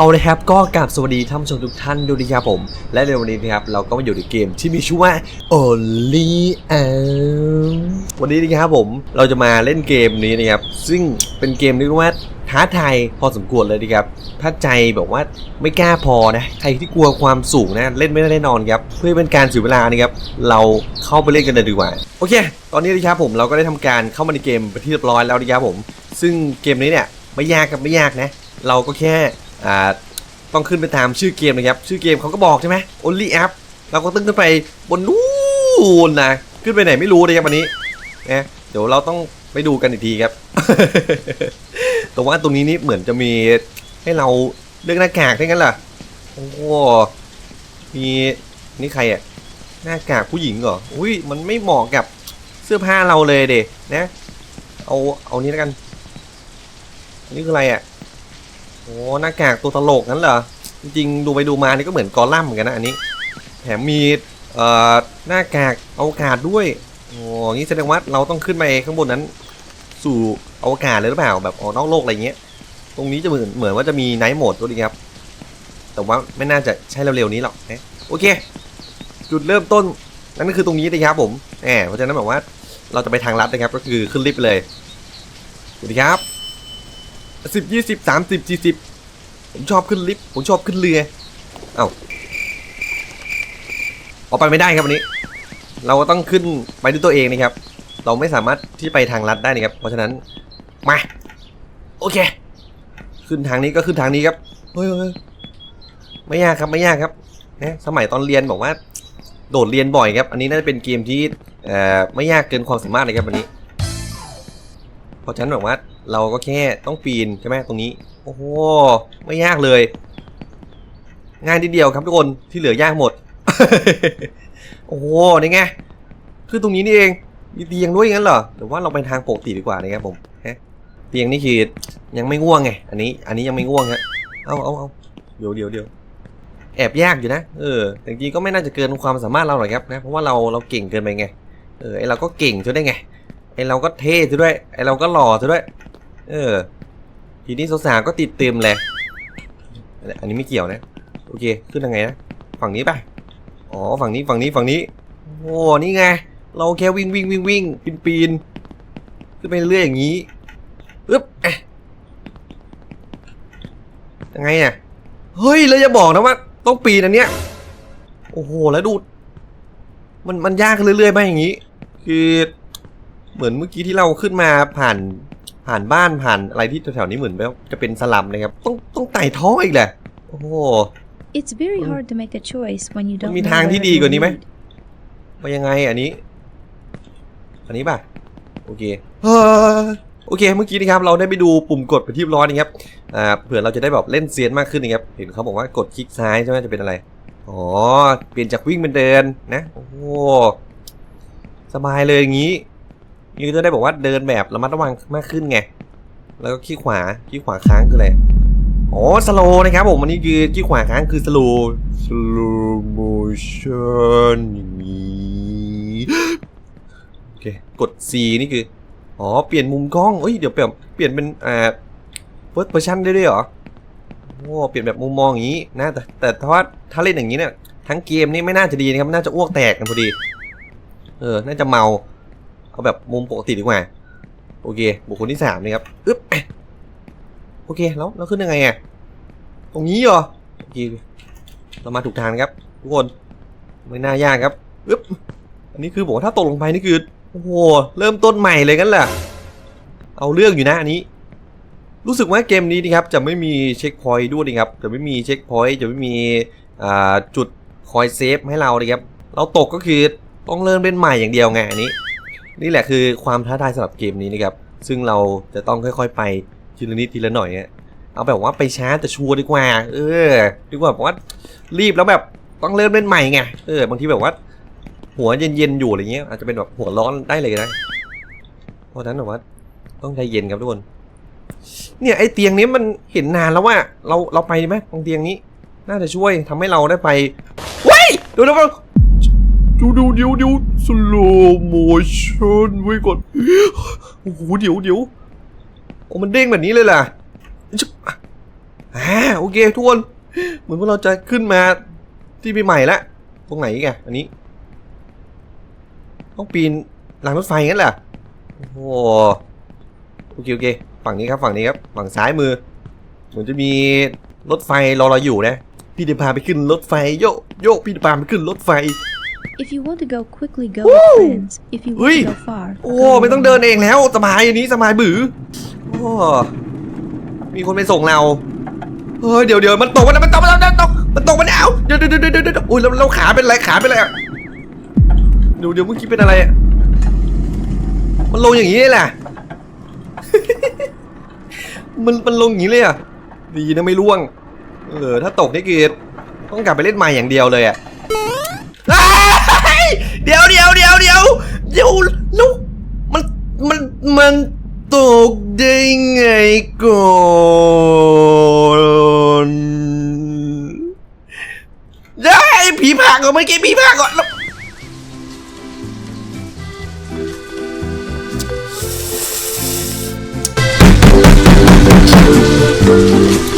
เอาเลยครับก็กราบสวัสดีท่านผู้ชมทุกท่านด้วยนะครับผม และในวันนี้นะครับเราก็มาอยู่ในเกมที่มีชื่อว่า Only a วันนี้นะครับผมเราจะมาเล่นเกมนี้นะครับ ซึ่งเป็นเกมที่เรียกว่าท้าทายพอสมควรเลยนะครับ ถ้าใจแบบว่าไม่กล้าพอนะ ใครที่กลัวความสูงนะ เล่นไม่ได้แน่นอนครับ เพื่อเป็นการเสียเวลานะครับ เราเข้าไปเล่นกันเลยดีกว่า โอเค ตอนนี้นะครับผมเราก็ได้ทำการเข้ามาในเกมไปที่เรียบร้อยแล้วนะครับผม ซึ่งเกมนี้เนี่ยไม่ยากครับไม่ยากนะ เราก็แค่ ต้องขึ้นไปตามชื่อเกมนะครับ ชื่อเกมเขาก็บอกใช่ไหม only app เราก็ต้องขึ้นไปบนนู้นนะขึ้นไปไหนไม่รู้เลยครับวันนี้นะเดี๋ยวเราต้องไปดูกันอีกทีครับ แต่ว่าตรงนี้นี่เหมือนจะมีให้เราเลือกหน้ากากได้งั้นเหรอโอ้โหมีนี่ใครอะหน้ากากผู้หญิงเหรอ อุ้ยมันไม่เหมาะกับเสื้อผ้าเราเลยเดนะ เอาเอานี้แล้วกันอันนี่คืออะไรอะ โอ้หน้ากากตัวตลกนั้นเหรอ จริงๆดูไปดูมานี่ก็เหมือนกอลัมเหมือนกันนะอันนี้ แถมมีเอ่อหน้ากากอวกาศด้วย โอ้งี้แสดงว่าเราต้องขึ้นไปข้างบนนั้น สู่อวกาศเลยหรือเปล่าแบบออกนอกโลกอะไรเงี้ย ตรงนี้จะเหมือนเหมือนว่าจะมีไนท์โหมดด้วยดีครับ แต่ว่าไม่น่าจะใช่เร็วๆนี้หรอกนะโอเค จุดเริ่มต้นนั่นก็คือตรงนี้นะครับผมแหมเพราะฉะนั้นแบบว่าเราจะไปทางลัดนะครับ ก็คือขึ้นลิฟต์ไปเลยสวัสดีครับ สิบยี่สิบสามสิบสี่สิบผมชอบขึ้นลิฟต์ผมชอบขึ้นเรือ เอ้าออกไปไม่ได้ครับวันนี้ เราก็ต้องขึ้นไปด้วยตัวเองนะครับ เราไม่สามารถที่ไปทางลัดได้นะครับ เพราะฉะนั้น มา โอเค ขึ้นทางนี้ก็ขึ้นทางนี้ครับ เฮ้ยไม่ยากครับไม่ยากครับนะสมัยตอนเรียนบอกว่า โดดเรียนบ่อยครับ อันนี้น่าจะเป็นเกมที่เออไม่ยากเกินความสามารถเลยครับวันนี้ ราะฉะนั้นแบบว่าเราก็แค่ต้องปีนใช่ไหมตรงนี้ โอ้โห ไม่ยากเลย ง่ายนิดเดียวครับทุกคนที่เหลือยากหมด โอ้โหนี่ไง คือตรงนี้นี่เองมีเตียงด้วยงั้นเหรอหรือว่าเราไปทางปกติดีกว่านะครับผมฮะเตียงนี่คือยังไม่ง่วงไง อันนี้ อันนี้ยังไม่ง่วงฮะ เอาเอาเอาเดี๋ยวเดี๋ยวเดี๋ยวแอบยากอยู่นะ เออแต่จริงๆก็ไม่น่าจะเกินความสามารถเราหรอกครับนะ เพราะว่าเราเราเก่งเกินไปไง เออไอเราก็เก่งซะได้ไง เราก็เท่ซะด้วย ไอเราก็หล่อซะด้วย เออ ทีนี้สาวๆก็ติดเต็มเลย อันนี้ไม่เกี่ยวนะ โอเค ขึ้นยังไงนะ ฝั่งนี้ป่ะ อ๋อ ฝั่งนี้ ฝั่งนี้ ฝั่งนี้ โอ้นี่ไง เราแค่วิ่งวิ่งวิ่งวิ่งปีนปีนขึ้นไปเรื่อยอย่างนี้อึ๊บเอ๊ะยังไงอะ เฮ้ย แล้วจะบอกนะว่า ต้องปีนอันเนี้ย โอ้โห แล้วดู มัน มันยากขึ้นเรื่อยๆไปอย่างนี้ คือ เหมือนเมื่อกี้ที่เราขึ้นมาผ่านผ่านบ้านผ่านอะไรที่แถวๆนี้เหมือนแบบจะเป็นสลัมนะครับ ต้องต้องไต่ท่ออีกแหละโอ้โห It's very hard to make a choice when you don't มี know ทางที่ where ดี you กว่านี้ไหม lead. ว่ายังไงอันนี้ อันนี้ป่ะ โอเคเฮ้ยโอเค เมื่อกี้นะครับเราได้ไปดูปุ่มกดไปนที่เรียบร้อยนะครับอ่าเผื่อเราจะได้แบบเล่นเซียนมากขึ้นนะครับเห็นเขาบอกว่ากดคลิกซ้ายใช่ไหมจะเป็นอะไรอ๋อเปลี่ยนจากวิ่งเป็นเดินนะ โอ้โหสบายเลยอย่างนี้ นี่ก็จะได้บอกว่าเดินแบบระมัดระวังมากขึ้นไง แล้วก็ขี้ขวาขี้ขวาค้างคืออะไรอ๋อสโลนะครับผมอันนี้คือขี้ขวาค้างคือสโล slow motion อย่างนี้โอเคกด C นี่คืออ๋อเปลี่ยนมุมกล้องเอ้ยเดี๋ยวเปลี่ยนเปลี่ยนเป็นอ่า first person ได้ด้วยเหรอโอ้เปลี่ยนแบบมุมมองอย่างนี้นะแต่แต่ถ้าว่าถ้าเล่นอย่างนี้เนี่ยทั้งเกมนี่ไม่น่าจะดีนะครับน่าจะอ้วกแตกกันพอดี เออ น่าจะเมา เอาแบบมุมปกติดีกว่า โอเค บุคคลที่สามนี่ครับอึ๊บโอเค แล้วเราขึ้นยังไงอะตรงนี้เหรอ โอเค เรามาถูกทางครับ ทุกคน ไม่น่ายากครับอึ๊บอันนี้คือบอกว่าถ้าตกลงไปนี่คือ โอ้โห เริ่มต้นใหม่เลยกันแหละเอาเรื่องอยู่นะอันนี้ รู้สึกว่าเกมนี้นะครับจะไม่มีเช็คพอยต์ด้วยนะครับ จะไม่มีเช็คพอยต์จะไม่มีจุดคอยเซฟให้เราเลยครับ เราตกก็คือต้องเริ่มเล่นใหม่อย่างเดียวไงอันนี้ นี่แหละคือความท้าทายสำหรับเกมนี้นะครับ ซึ่งเราจะต้องค่อยๆไปทีละนิดทีละหน่อยอะเอาแบบว่าไปช้าแต่ชัวร์ดีกว่า เออ ดีกว่าแบบว่ารีบแล้วแบบต้องเริ่มเล่นใหม่ไง เออ บางทีแบบว่า หัวเย็นๆอยู่อะไรเงี้ย อาจจะเป็นแบบหัวร้อนได้เลยนะ เพราะฉะนั้นแบบว่าต้องใจเย็นครับทุกคน เนี่ยไอเตียงนี้มันเห็นนานแล้วว่าเราเราไปไหมตรงเตียงนี้ น่าจะช่วยทำให้เราได้ไปเว้ยดี๋ยวเดี๋ยว ดูดูเดี๋ยวเดี๋ยว slow motion ไว้ก่อนโอ้โหเดี๋ยวเดี๋ยวโอ้มันเด้งแบบนี้เลยล่ะชึบอ่าโอเคทุกคน เหมือนว่าเราจะขึ้นมาที่ปีใหม่ล้วตรงไหนอีกอะอันนี้ ต้องปีนรางรถไฟงั้นเหรอโอ้โหโอเคโอเคฝั่งนี้ครับฝั่งนี้ครับฝั่งซ้ายมือ เหมือนจะมีรถไฟรอเราอยู่นะ พี่จะพาไปขึ้นรถไฟโยโยพี่จะพาไปขึ้นรถไฟ If you want to go quickly, go with friends. If you want Ui. to go far, โอ้ go ไม่ต้อง alone. เดินเองแล้วสบายอันนี้สบายบือโอ้มีคนไปส่งเราเฮ้ยเดี๋ยวเดี๋ยวมันตกมันมันตกมันตกมันตกมันตกมันเอาเดี๋ยวเดี๋ยวเดี๋ยวเดี๋ยวเดี๋ยวอุ้ยเราเราขาเป็นไรขาเป็นไรอะเดี๋ยวเดี๋ยวเมื่อกี้เป็นอะไรอะมันลงอย่างนี้เลยแหละมันมันลงอย่างนี้เลยอะดีนะไม่ร่วง เออถ้าตกนี่คือต้องกลับไปเล่นใหม่อย่างเดียวเลยอะอ้ายเดี๋ยวเดี๋ยวเดี๋ยวเดี๋ยวเดี๋ยวแล้วมันมันมันตกได้ไงก่อนได้ผีผากเหรอเมื่อกี้ผีผากก่อนแล้ว